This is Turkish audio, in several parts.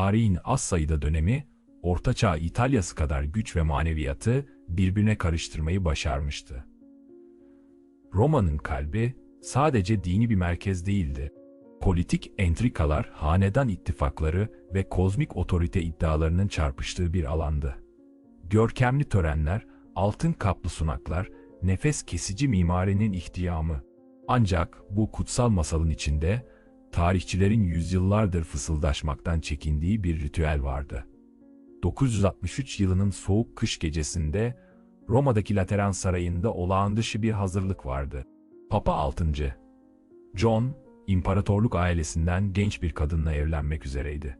tarihin az sayıda dönemi, Ortaçağ İtalyası kadar güç ve maneviyatı birbirine karıştırmayı başarmıştı. Roma'nın kalbi sadece dini bir merkez değildi. Politik entrikalar, hanedan ittifakları ve kozmik otorite iddialarının çarpıştığı bir alandı. Görkemli törenler, altın kaplı sunaklar, nefes kesici mimarinin ihtiyamı. Ancak bu kutsal masalın içinde tarihçilerin yüzyıllardır fısıldaşmaktan çekindiği bir ritüel vardı. 963 yılının soğuk kış gecesinde Roma'daki Lateran Sarayı'nda olağan dışı bir hazırlık vardı. Papa 6. John, imparatorluk ailesinden genç bir kadınla evlenmek üzereydi.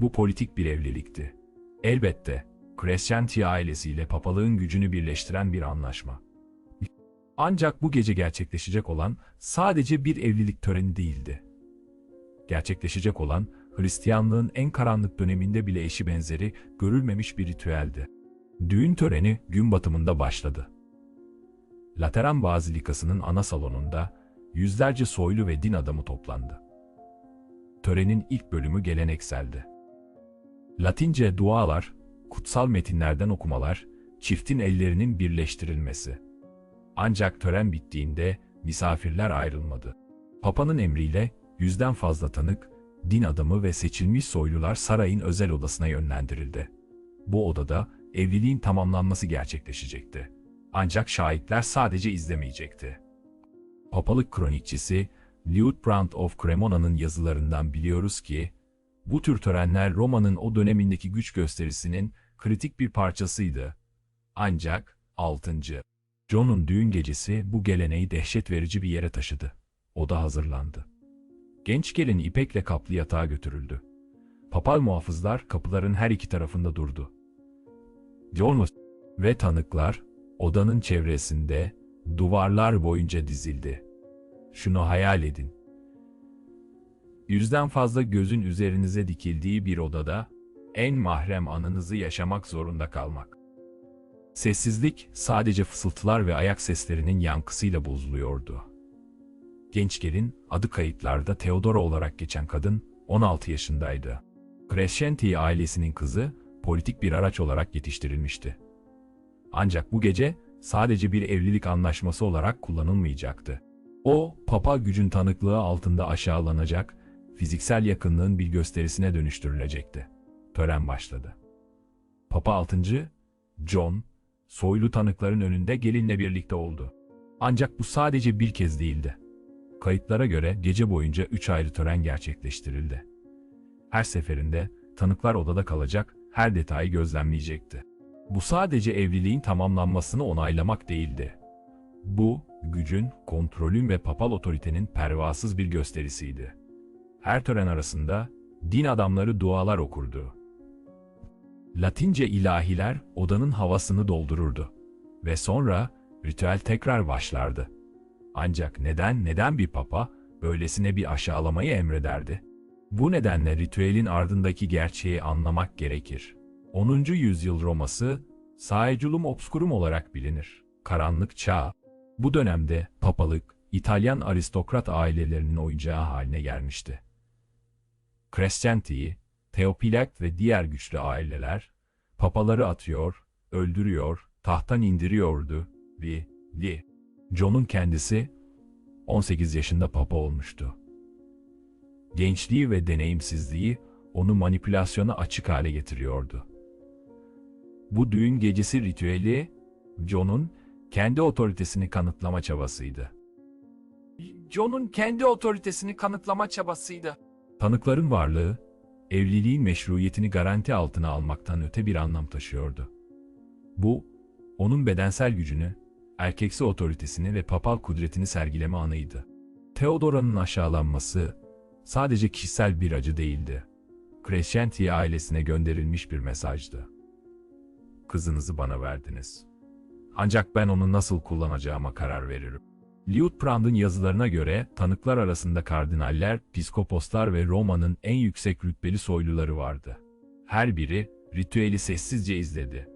Bu politik bir evlilikti. Elbette, Crescenti ailesiyle papalığın gücünü birleştiren bir anlaşma. Ancak bu gece gerçekleşecek olan sadece bir evlilik töreni değildi. Gerçekleşecek olan Hristiyanlığın en karanlık döneminde bile eşi benzeri görülmemiş bir ritüeldi. Düğün töreni gün batımında başladı. Lateran Bazilikası'nın ana salonunda yüzlerce soylu ve din adamı toplandı. Törenin ilk bölümü gelenekseldi. Latince dualar, kutsal metinlerden okumalar, çiftin ellerinin birleştirilmesi. Ancak tören bittiğinde misafirler ayrılmadı. Papa'nın emriyle yüzden fazla tanık, din adamı ve seçilmiş soylular sarayın özel odasına yönlendirildi. Bu odada evliliğin tamamlanması gerçekleşecekti. Ancak şahitler sadece izlemeyecekti. Papalık kronikçisi Liutprand of Cremona'nın yazılarından biliyoruz ki, bu tür törenler Roma'nın o dönemindeki güç gösterisinin kritik bir parçasıydı. Ancak 6. John'un düğün gecesi bu geleneği dehşet verici bir yere taşıdı. O da hazırlandı. Genç gelin ipekle kaplı yatağa götürüldü. Papal muhafızlar kapıların her iki tarafında durdu. John ve tanıklar odanın çevresinde duvarlar boyunca dizildi. Şunu hayal edin. Yüzden fazla gözün üzerinize dikildiği bir odada en mahrem anınızı yaşamak zorunda kalmak. Sessizlik sadece fısıltılar ve ayak seslerinin yankısıyla bozuluyordu. Genç gelin, adı kayıtlarda Theodora olarak geçen kadın 16 yaşındaydı. Crescenti ailesinin kızı politik bir araç olarak yetiştirilmişti. Ancak bu gece sadece bir evlilik anlaşması olarak kullanılmayacaktı. O, papa gücün tanıklığı altında aşağılanacak, fiziksel yakınlığın bir gösterisine dönüştürülecekti. Tören başladı. Papa 6. John, soylu tanıkların önünde gelinle birlikte oldu. Ancak bu sadece bir kez değildi. Kayıtlara göre gece boyunca üç ayrı tören gerçekleştirildi. Her seferinde tanıklar odada kalacak, her detayı gözlemleyecekti. Bu sadece evliliğin tamamlanmasını onaylamak değildi. Bu, gücün, kontrolün ve papal otoritenin pervasız bir gösterisiydi. Her tören arasında din adamları dualar okurdu. Latince ilahiler odanın havasını doldururdu. Ve sonra ritüel tekrar başlardı. Ancak neden neden bir papa böylesine bir aşağılamayı emrederdi? Bu nedenle ritüelin ardındaki gerçeği anlamak gerekir. 10. yüzyıl Roma'sı Saeculum Obscurum olarak bilinir. Karanlık çağ. Bu dönemde papalık İtalyan aristokrat ailelerinin oyuncağı haline gelmişti. Crescenti'yi, Theopilakt ve diğer güçlü aileler papaları atıyor, öldürüyor, tahttan indiriyordu ve Li. John'un kendisi 18 yaşında papa olmuştu. Gençliği ve deneyimsizliği onu manipülasyona açık hale getiriyordu. Bu düğün gecesi ritüeli John'un kendi otoritesini kanıtlama çabasıydı. John'un kendi otoritesini kanıtlama çabasıydı. Tanıkların varlığı, evliliğin meşruiyetini garanti altına almaktan öte bir anlam taşıyordu. Bu, onun bedensel gücünü, erkeksi otoritesini ve papal kudretini sergileme anıydı. Theodora'nın aşağılanması sadece kişisel bir acı değildi. Crescenti ailesine gönderilmiş bir mesajdı. Kızınızı bana verdiniz. Ancak ben onu nasıl kullanacağıma karar veririm. Liutprand'ın yazılarına göre tanıklar arasında kardinaller, piskoposlar ve Roma'nın en yüksek rütbeli soyluları vardı. Her biri ritüeli sessizce izledi.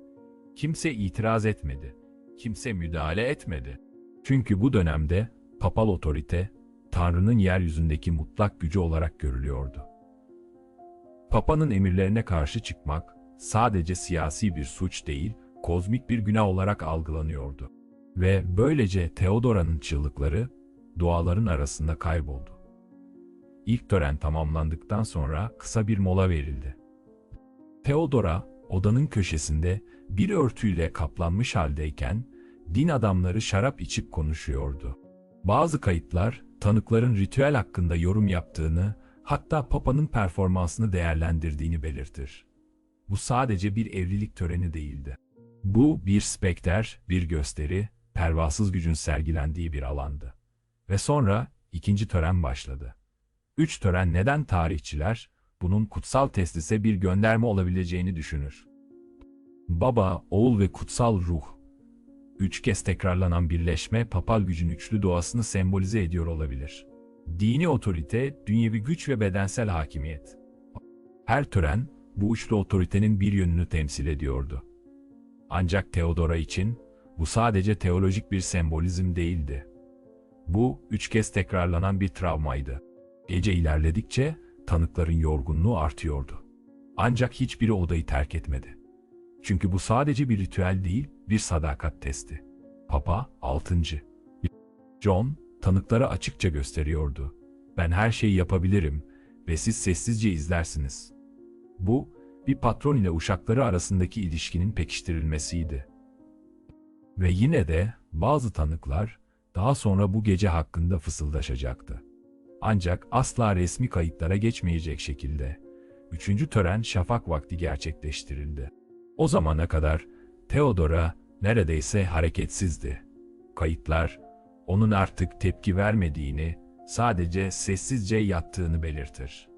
Kimse itiraz etmedi. Kimse müdahale etmedi. Çünkü bu dönemde papal otorite, Tanrı'nın yeryüzündeki mutlak gücü olarak görülüyordu. Papa'nın emirlerine karşı çıkmak sadece siyasi bir suç değil, kozmik bir günah olarak algılanıyordu. Ve böylece Theodora'nın çığlıkları duaların arasında kayboldu. İlk tören tamamlandıktan sonra kısa bir mola verildi. Theodora odanın köşesinde bir örtüyle kaplanmış haldeyken din adamları şarap içip konuşuyordu. Bazı kayıtlar tanıkların ritüel hakkında yorum yaptığını, hatta Papa'nın performansını değerlendirdiğini belirtir. Bu sadece bir evlilik töreni değildi. Bu bir spekter, bir gösteri, pervasız gücün sergilendiği bir alandı. Ve sonra ikinci tören başladı. Üç tören neden tarihçiler bunun kutsal teslise bir gönderme olabileceğini düşünür. Baba, oğul ve kutsal ruh. Üç kez tekrarlanan birleşme papal gücün üçlü doğasını sembolize ediyor olabilir. Dini otorite, dünyevi güç ve bedensel hakimiyet. Her tören bu üçlü otoritenin bir yönünü temsil ediyordu. Ancak Theodora için bu sadece teolojik bir sembolizm değildi. Bu üç kez tekrarlanan bir travmaydı. Gece ilerledikçe tanıkların yorgunluğu artıyordu. Ancak hiçbiri odayı terk etmedi. Çünkü bu sadece bir ritüel değil, bir sadakat testi. Papa 6. John, tanıklara açıkça gösteriyordu. Ben her şeyi yapabilirim ve siz sessizce izlersiniz. Bu, bir patron ile uşakları arasındaki ilişkinin pekiştirilmesiydi. Ve yine de bazı tanıklar daha sonra bu gece hakkında fısıldaşacaktı. Ancak asla resmi kayıtlara geçmeyecek şekilde. Üçüncü tören şafak vakti gerçekleştirildi. O zamana kadar Theodora neredeyse hareketsizdi. Kayıtlar onun artık tepki vermediğini, sadece sessizce yattığını belirtir.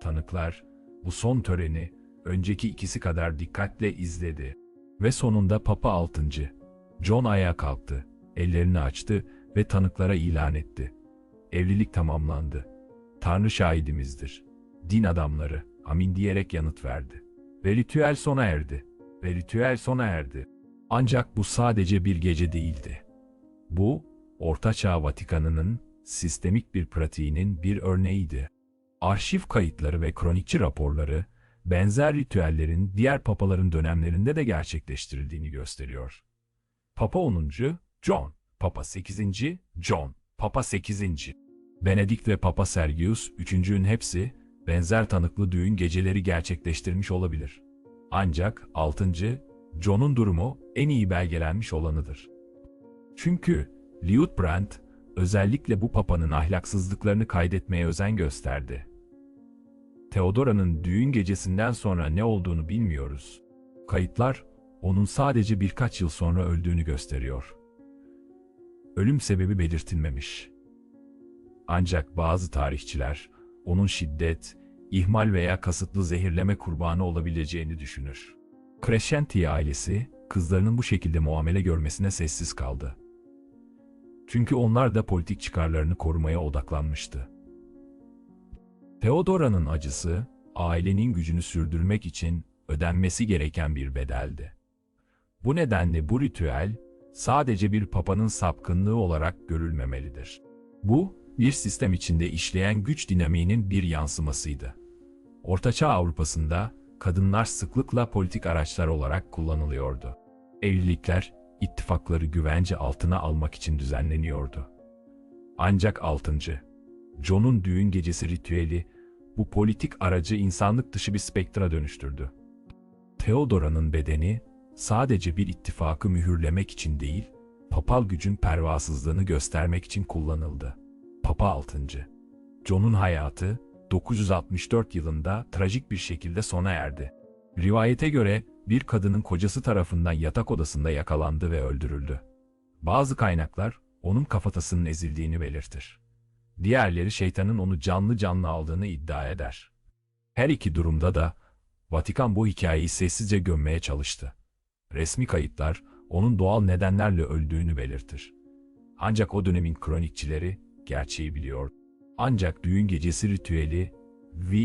Tanıklar bu son töreni önceki ikisi kadar dikkatle izledi ve sonunda Papa 6. John ayağa kalktı, ellerini açtı ve tanıklara ilan etti. Evlilik tamamlandı. Tanrı şahidimizdir. Din adamları amin diyerek yanıt verdi. Ve ritüel sona erdi. Ve ritüel sona erdi. Ancak bu sadece bir gece değildi. Bu, Ortaçağ Vatikanı'nın sistemik bir pratiğinin bir örneğiydi. Arşiv kayıtları ve kronikçi raporları, benzer ritüellerin diğer papaların dönemlerinde de gerçekleştirildiğini gösteriyor. Papa 10. John, Papa 8. John, Papa 8. Benedikt ve Papa Sergius üçüncünün hepsi benzer tanıklı düğün geceleri gerçekleştirmiş olabilir. Ancak 6. John'un durumu en iyi belgelenmiş olanıdır. Çünkü Liutprand özellikle bu papanın ahlaksızlıklarını kaydetmeye özen gösterdi. Theodora'nın düğün gecesinden sonra ne olduğunu bilmiyoruz. Kayıtlar onun sadece birkaç yıl sonra öldüğünü gösteriyor. Ölüm sebebi belirtilmemiş. Ancak bazı tarihçiler onun şiddet, ihmal veya kasıtlı zehirleme kurbanı olabileceğini düşünür. Crescenti ailesi kızlarının bu şekilde muamele görmesine sessiz kaldı. Çünkü onlar da politik çıkarlarını korumaya odaklanmıştı. Theodora'nın acısı, ailenin gücünü sürdürmek için ödenmesi gereken bir bedeldi. Bu nedenle bu ritüel sadece bir papanın sapkınlığı olarak görülmemelidir. Bu, bir sistem içinde işleyen güç dinamiğinin bir yansımasıydı. Ortaçağ Avrupa'sında kadınlar sıklıkla politik araçlar olarak kullanılıyordu. Evlilikler, ittifakları güvence altına almak için düzenleniyordu. Ancak 6. John'un düğün gecesi ritüeli bu politik aracı insanlık dışı bir spektra dönüştürdü. Theodora'nın bedeni sadece bir ittifakı mühürlemek için değil, papal gücün pervasızlığını göstermek için kullanıldı. Papa 6. John'un hayatı 964 yılında trajik bir şekilde sona erdi. Rivayete göre bir kadının kocası tarafından yatak odasında yakalandı ve öldürüldü. Bazı kaynaklar onun kafatasının ezildiğini belirtir. Diğerleri şeytanın onu canlı canlı aldığını iddia eder. Her iki durumda da Vatikan bu hikayeyi sessizce gömmeye çalıştı. Resmi kayıtlar onun doğal nedenlerle öldüğünü belirtir. Ancak o dönemin kronikçileri gerçeği biliyor. Ancak düğün gecesi ritüeli V.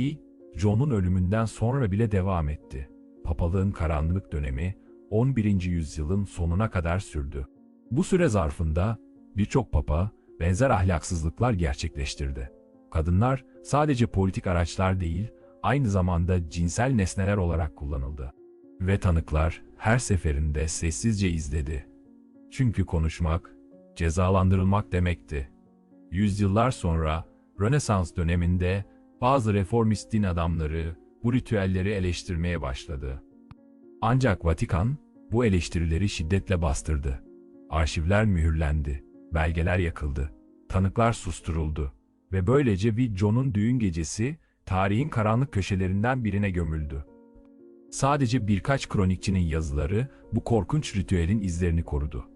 John'un ölümünden sonra bile devam etti. Papalığın karanlık dönemi 11. yüzyılın sonuna kadar sürdü. Bu süre zarfında birçok papa benzer ahlaksızlıklar gerçekleştirdi. Kadınlar sadece politik araçlar değil, aynı zamanda cinsel nesneler olarak kullanıldı. Ve tanıklar her seferinde sessizce izledi. Çünkü konuşmak, cezalandırılmak demekti. Yüzyıllar sonra Rönesans döneminde bazı reformist din adamları bu ritüelleri eleştirmeye başladı. Ancak Vatikan bu eleştirileri şiddetle bastırdı. Arşivler mühürlendi, belgeler yakıldı, tanıklar susturuldu ve böylece bir John'un düğün gecesi tarihin karanlık köşelerinden birine gömüldü. Sadece birkaç kronikçinin yazıları bu korkunç ritüelin izlerini korudu.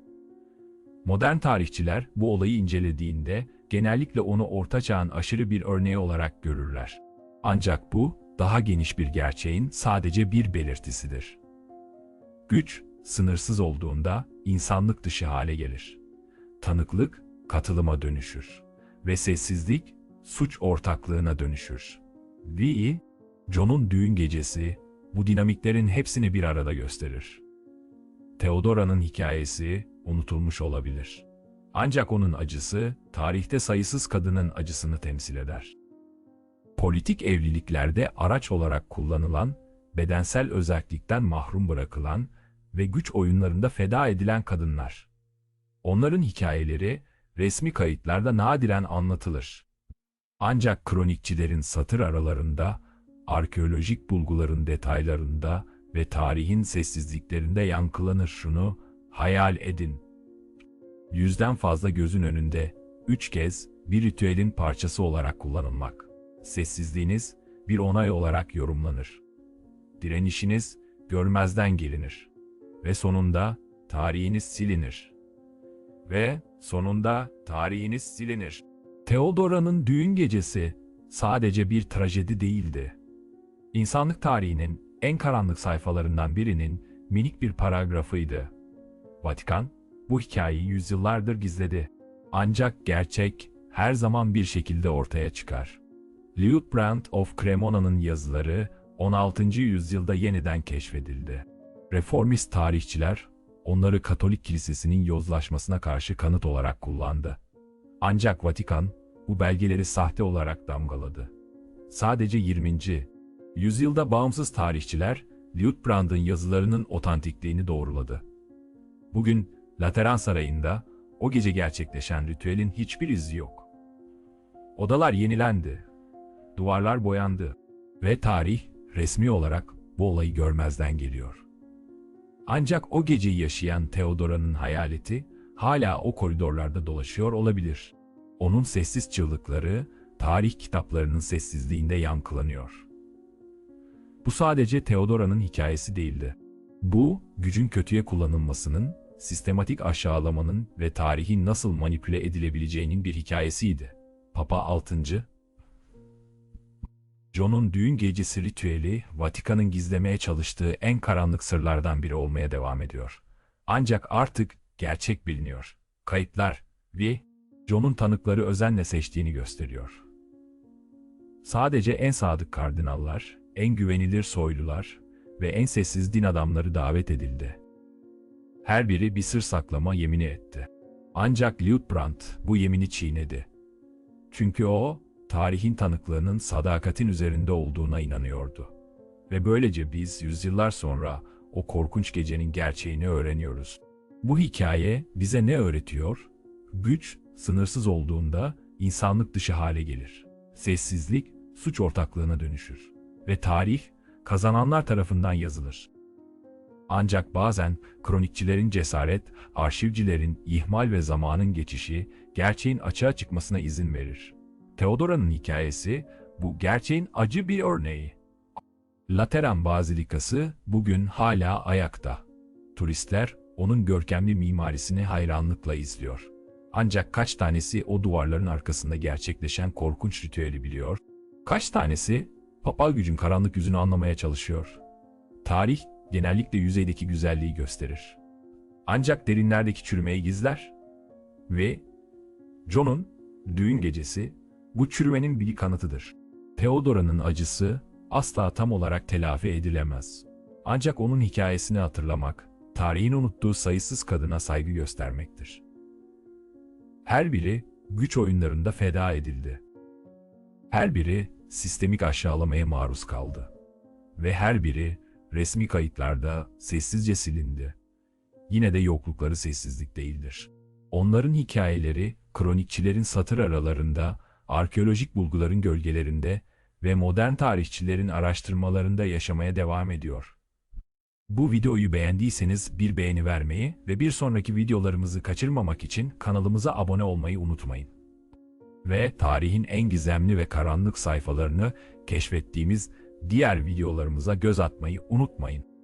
Modern tarihçiler bu olayı incelediğinde genellikle onu Orta Çağ'ın aşırı bir örneği olarak görürler. Ancak bu, daha geniş bir gerçeğin sadece bir belirtisidir. Güç, sınırsız olduğunda insanlık dışı hale gelir. Tanıklık, katılıma dönüşür. Ve sessizlik, suç ortaklığına dönüşür. Vi, John'un düğün gecesi, bu dinamiklerin hepsini bir arada gösterir. Theodora'nın hikayesi unutulmuş olabilir. Ancak onun acısı, tarihte sayısız kadının acısını temsil eder. Politik evliliklerde araç olarak kullanılan, bedensel özellikten mahrum bırakılan ve güç oyunlarında feda edilen kadınlar. Onların hikayeleri resmi kayıtlarda nadiren anlatılır. Ancak kronikçilerin satır aralarında, arkeolojik bulguların detaylarında ve tarihin sessizliklerinde yankılanır şunu hayal edin. Yüzden fazla gözün önünde, üç kez bir ritüelin parçası olarak kullanılmak. Sessizliğiniz bir onay olarak yorumlanır. Direnişiniz görmezden gelinir. Ve sonunda tarihiniz silinir. Ve sonunda tarihiniz silinir. Theodora'nın düğün gecesi sadece bir trajedi değildi. İnsanlık tarihinin en karanlık sayfalarından birinin minik bir paragrafıydı. Vatikan, bu hikayeyi yüzyıllardır gizledi. Ancak gerçek her zaman bir şekilde ortaya çıkar. Liutprand of Cremona'nın yazıları 16. yüzyılda yeniden keşfedildi. Reformist tarihçiler onları Katolik Kilisesi'nin yozlaşmasına karşı kanıt olarak kullandı. Ancak Vatikan bu belgeleri sahte olarak damgaladı. Sadece 20. yüzyılda bağımsız tarihçiler Liutprand'ın yazılarının otantikliğini doğruladı. Bugün Lateran Sarayı'nda o gece gerçekleşen ritüelin hiçbir izi yok. Odalar yenilendi, duvarlar boyandı ve tarih resmi olarak bu olayı görmezden geliyor. Ancak o geceyi yaşayan Theodora'nın hayaleti hala o koridorlarda dolaşıyor olabilir. Onun sessiz çığlıkları tarih kitaplarının sessizliğinde yankılanıyor. Bu sadece Theodora'nın hikayesi değildi. Bu, gücün kötüye kullanılmasının, sistematik aşağılamanın ve tarihin nasıl manipüle edilebileceğinin bir hikayesiydi. Papa 6. John'un düğün gecesi ritüeli, Vatikan'ın gizlemeye çalıştığı en karanlık sırlardan biri olmaya devam ediyor. Ancak artık gerçek biliniyor. Kayıtlar ve John'un tanıkları özenle seçtiğini gösteriyor. Sadece en sadık kardinallar, en güvenilir soylular ve en sessiz din adamları davet edildi. Her biri bir sır saklama yemini etti. Ancak Liutprand bu yemini çiğnedi. Çünkü o, tarihin tanıklığının sadakatin üzerinde olduğuna inanıyordu. Ve böylece biz yüzyıllar sonra o korkunç gecenin gerçeğini öğreniyoruz. Bu hikaye bize ne öğretiyor? Güç, sınırsız olduğunda insanlık dışı hale gelir. Sessizlik, suç ortaklığına dönüşür. Ve tarih, kazananlar tarafından yazılır. Ancak bazen kronikçilerin cesaret, arşivcilerin ihmal ve zamanın geçişi gerçeğin açığa çıkmasına izin verir. Theodora'nın hikayesi bu gerçeğin acı bir örneği. Lateran Bazilikası bugün hala ayakta. Turistler onun görkemli mimarisini hayranlıkla izliyor. Ancak kaç tanesi o duvarların arkasında gerçekleşen korkunç ritüeli biliyor? Kaç tanesi papal gücün karanlık yüzünü anlamaya çalışıyor? Tarih genellikle yüzeydeki güzelliği gösterir. Ancak derinlerdeki çürümeyi gizler. Ve John'un düğün gecesi bu çürümenin bir kanıtıdır. Theodora'nın acısı asla tam olarak telafi edilemez. Ancak onun hikayesini hatırlamak, tarihin unuttuğu sayısız kadına saygı göstermektir. Her biri güç oyunlarında feda edildi. Her biri sistemik aşağılamaya maruz kaldı. Ve her biri resmi kayıtlarda sessizce silindi. Yine de yoklukları sessizlik değildir. Onların hikayeleri, kronikçilerin satır aralarında, arkeolojik bulguların gölgelerinde ve modern tarihçilerin araştırmalarında yaşamaya devam ediyor. Bu videoyu beğendiyseniz bir beğeni vermeyi ve bir sonraki videolarımızı kaçırmamak için kanalımıza abone olmayı unutmayın. Ve tarihin en gizemli ve karanlık sayfalarını keşfettiğimiz diğer videolarımıza göz atmayı unutmayın.